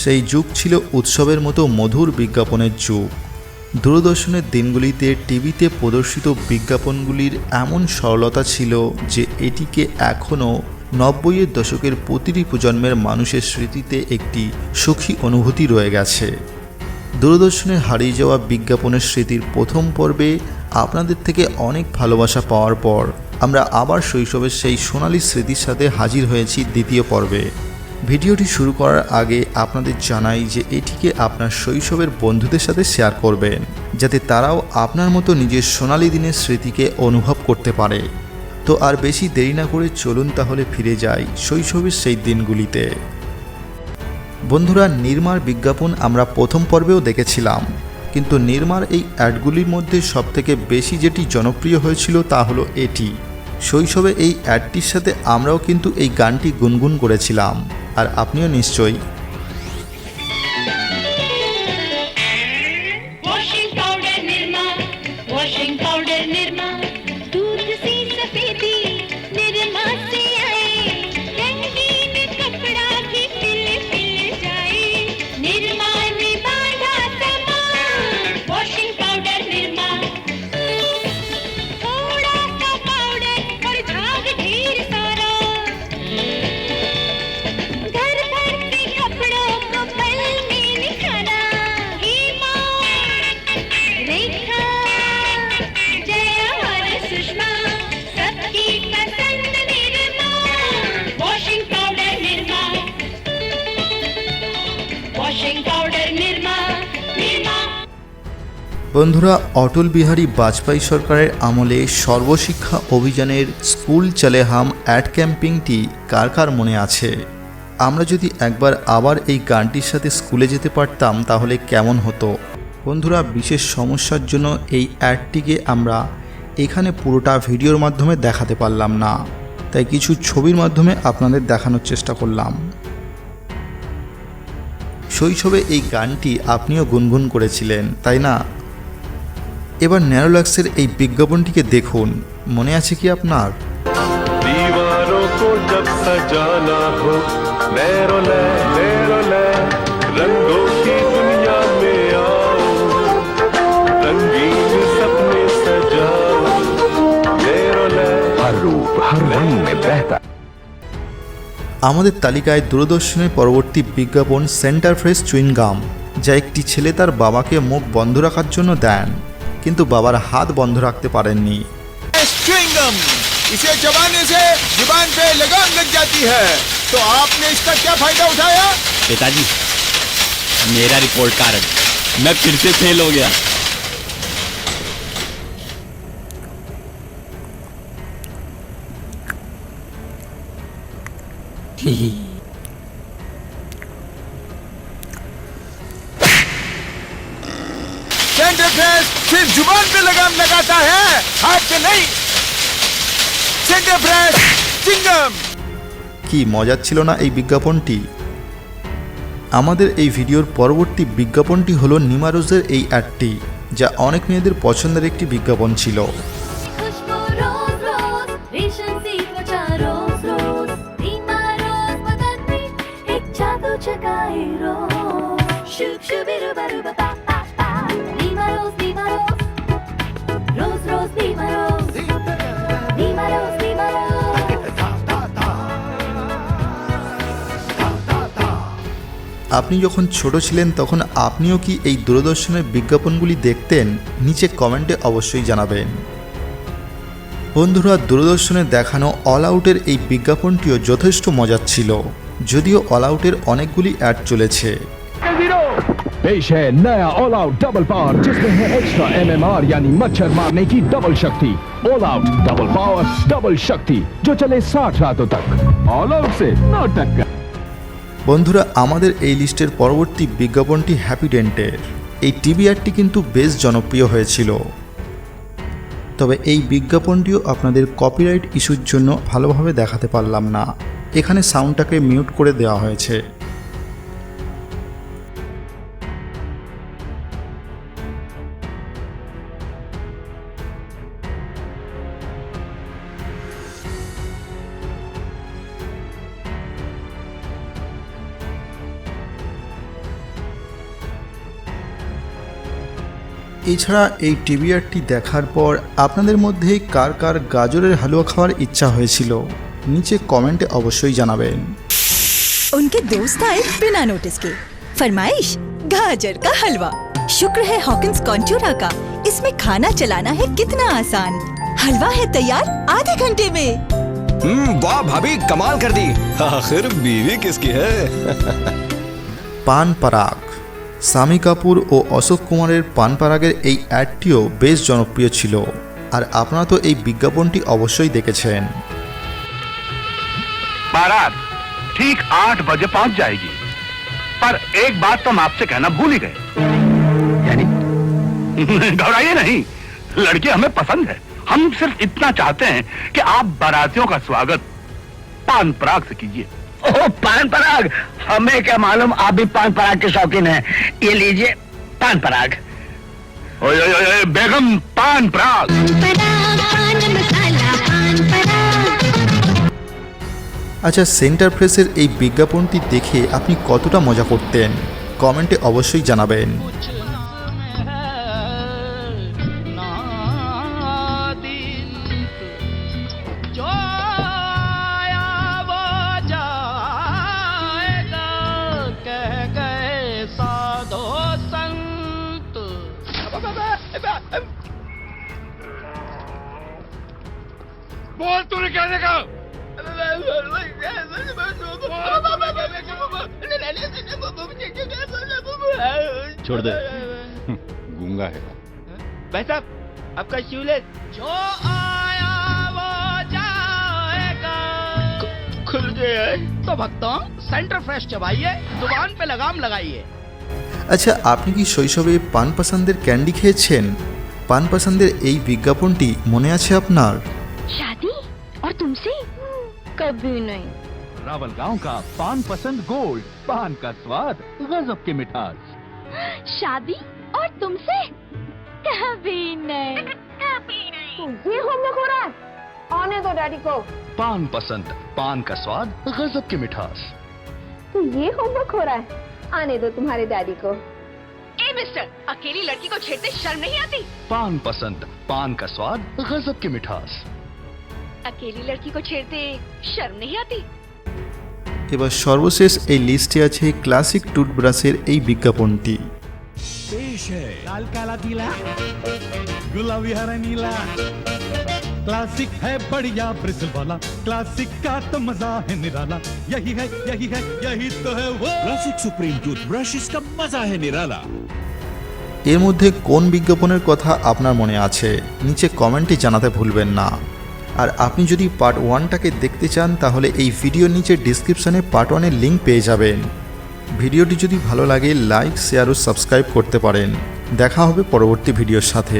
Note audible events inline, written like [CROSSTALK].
সেই যুগ ছিল উৎসবের মতো মধুর বিজ্ঞাপনের যুগ। দূরদর্শনের দিনগুলিতে টিভিতে প্রদর্শিত বিজ্ঞাপনগুলির এমন সরলতা ছিল যে এটিকে এখনও নব্বইয়ের দশকের প্রতিটি প্রজন্মের মানুষের স্মৃতিতে একটি সুখী অনুভূতি রয়ে গেছে। দূরদর্শনের হারিয়ে যাওয়া বিজ্ঞাপনের স্মৃতির প্রথম পর্বে আপনাদের থেকে অনেক ভালোবাসা পাওয়ার পর আমরা আবার শৈশবের সেই সোনালি স্মৃতির সাথে হাজির হয়েছি দ্বিতীয় পর্বে। ভিডিওটি শুরু করার আগে আপনাদের জানাই যে এটিকে আপনার শৈশবের বন্ধুদের সাথে শেয়ার করবেন, যাতে তারাও আপনার মতো নিজের সোনালি দিনের স্মৃতিকে অনুভব করতে পারে। তো আর বেশি দেরি না করে চলুন তাহলে ফিরে যাই শৈশবের সেই দিনগুলিতে। বন্ধুরা, নির্মার বিজ্ঞাপন আমরা প্রথম পর্বেও দেখেছিলাম, কিন্তু নির্মার এই অ্যাডগুলির মধ্যে সবথেকে বেশি যেটি জনপ্রিয় হয়েছিল তা হলো এটি। শৈশবে এই অ্যাডটির সাথে আমরাও কিন্তু এই গানটি গুনগুন করেছিলাম। আর আপনিও নিশ্চয়ই বন্ধুরা, অটল বিহারী বাজপেয়ী সরকারের আমলে সর্বশিক্ষা অভিযানের স্কুল চলে হাম অ্যাড ক্যাম্পিংটি কার কার মনে আছে? আমরা যদি একবার আবার এই গানটির সাথে স্কুলে যেতে পারতাম, তাহলে কেমন হতো? বন্ধুরা, বিশেষ সমস্যার জন্য এই অ্যাডটিকে আমরা এখানে পুরোটা ভিডিওর মাধ্যমে দেখাতে পারলাম না। তাই কিছু ছবির মাধ্যমে আপনাদের দেখানোর চেষ্টা করলাম। শৈশবে এই গানটি আপনিও গুনগুন করেছিলেন, তাই না? এবার ন্যারোলাক্সের এই বিজ্ঞাপনটিকে দেখুন। মনে আছে কি আপনার? আমাদের তালিকায় দূরদর্শনের পরবর্তী বিজ্ঞাপন সেন্টার ফ্রেশ চুইনগাম যা একটি ছেলে তার বাবাকে মুখ বন্ধ রাখার জন্য দেন। কিন্তু বাবার হাত বন্ধ রাখতে পারেননি च्युइंगम इसे चबाने से जुबान पे लगाम लग जाती है तो आपने इसका क्या फायदा उठाया पिताजी मेरा रिपोर्ट कार्ड मैं फिर से फेल हो गया सेंटर फ्रेश सिर्फ जुबान पे लगाम लगाता है हाथ पे नहीं सेंटर फ्रेश चिंगम কি মজার ছিল না এই বিজ্ঞাপনটি আমাদের এই ভিডিওর পরবর্তী বিজ্ঞাপনটি হলো নিমারোজের এই অ্যাডটি যা অনেক মেয়েদের পছন্দের একটি বিজ্ঞাপন ছিল আপনি যখন ছোট ছিলেন তখন আপনিও কি এই দূরদর্শনের বিজ্ঞাপনগুলি দেখতেন নিচে কমেন্টে অবশ্যই জানাবেন বন্ধুরা দূরদর্শনে দেখানো অল আউটের এই বিজ্ঞাপনটিও যথেষ্ট মজার ছিল যদিও অল আউটের অনেকগুলি অ্যাড চলেছে पेश है नया ऑल आउट डबल पावर जिसमें है एक्स्ट्रा एमएमआर यानी मच्छर मारने की डबल शक्ति all out double power double शक्ति जो चले साठ रातों तक ऑल आउट से नो टक्कर বন্ধুরা, আমাদের এই লিস্টের পরবর্তী বিজ্ঞাপনটি হ্যাপি ডেন্টের। এই অ্যাডটি কিন্তু বেশ জনপ্রিয় হয়েছিল। তবে এই বিজ্ঞাপনটিও আপনাদের কপিরাইট ইস্যুর জন্য ভালোভাবে দেখাতে পারলাম না। এখানে সাউন্ডটাকে মিউট করে দেওয়া হয়েছে। এছাড়া এই টিভিআরটি দেখার পর আপনাদের মধ্যে কার কার গাজরের হালুয়া খাওয়ার ইচ্ছা হয়েছিল নিচে কমেন্টে অবশ্যই জানাবেন उनके दोस्त आए बिना नोटिस के फरमाइश गाजर का हलवा शुक्र है हॉकिंस कॉन्चूरा का इसमें खाना चलाना है कितना आसान हलवा है तैयार आधे घंटे में हम्म वाह भाभी कमाल कर दी आखिर बीवी किसकी है [LAUGHS] পান পারাগ সামি কাপুর ও অশোক কুমারের পান পারাগের এই অ্যাডটিও বেশ জনপ্রিয় ছিল আর আপনারা তো এই বিজ্ঞাপনটি অবশ্যই দেখেছেন बारात ठीक आठ बजे पहुंच जाएगी पर एक बात तो हम आपसे कहना भूल ही गए यानी घबराइए नहीं लड़की हमें पसंद है हम सिर्फ इतना चाहते हैं कि आप बारातियों का स्वागत पान पराग से कीजिए ओ पान पराग हमें क्या मालूम आप भी पान पराग के शौकीन हैं ये लीजिए पान पराग ओए, ओए, ओए, ओए, बेगम पान पराग আচ্ছা সেন্টার ফ্রেশের এই বিজ্ঞাপনটি দেখে আপনি কতটা মজা করতেন কমেন্টে অবশ্যই জানাবেন छोड़ दे। गूँगा है। भाई साहब आपका शूलेस जो आया वो जाएगा। खुल गया तो भक्तों सेंटर फ्रेश चबाइए ज़ुबान पे लगाम लगाइए। আচ্ছা আপনি কি শৈশবে পান পাসান্দের ক্যান্ডি খেয়েছেন পান পাসান্দের এই বিজ্ঞাপনটি মনে আছে আপনার शादी और तुमसे कभी नहीं रावल गांव का पान पसंद गोल्ड पान का स्वाद गजब की मिठास शादी और तुमसे कभी नहीं कभी नहीं ये होमवर्क हो रहा है आने दो डैडी को पान पसंद पान का स्वाद गजब की मिठास तो ये होमवर्क हो रहा है आने दो तुम्हारे डैडी को ए मिस्टर अकेली लड़की को छेड़ते शर्म नहीं आती पान पसंद पान का स्वाद गजब की मिठास अकेली लड़की को छेड़ते शर्म नहीं आती এবার সর্বশেষ এই লিস্টে আছে ক্লাসিক টুথব্রাশের এই বিজ্ঞাপনটি पेश है लाल काला पीला गुलाबी हरा नीला क्लासिक है बढ़िया ब्रिसल वाला क्लासिक का तो मजा है निराला यही है यही है यही तो है वो क्लासिक सुप्रीम टूथब्रश इसका मजा है निराला এর মধ্যে কোন বিজ্ঞাপনের কথা আপনার মনে আছে নিচে কমেন্টে জানাতে ভুলবেন না আর আপনি যদি পার্ট ওয়ানটাকে দেখতে চান তাহলে এই ভিডিওর নিচে ডিসক্রিপশনে পার্ট ওয়ানের লিঙ্ক পেয়ে যাবেন ভিডিওটি যদি ভালো লাগে লাইক শেয়ার ও সাবস্ক্রাইব করতে পারেন দেখা হবে পরবর্তী ভিডিওর সাথে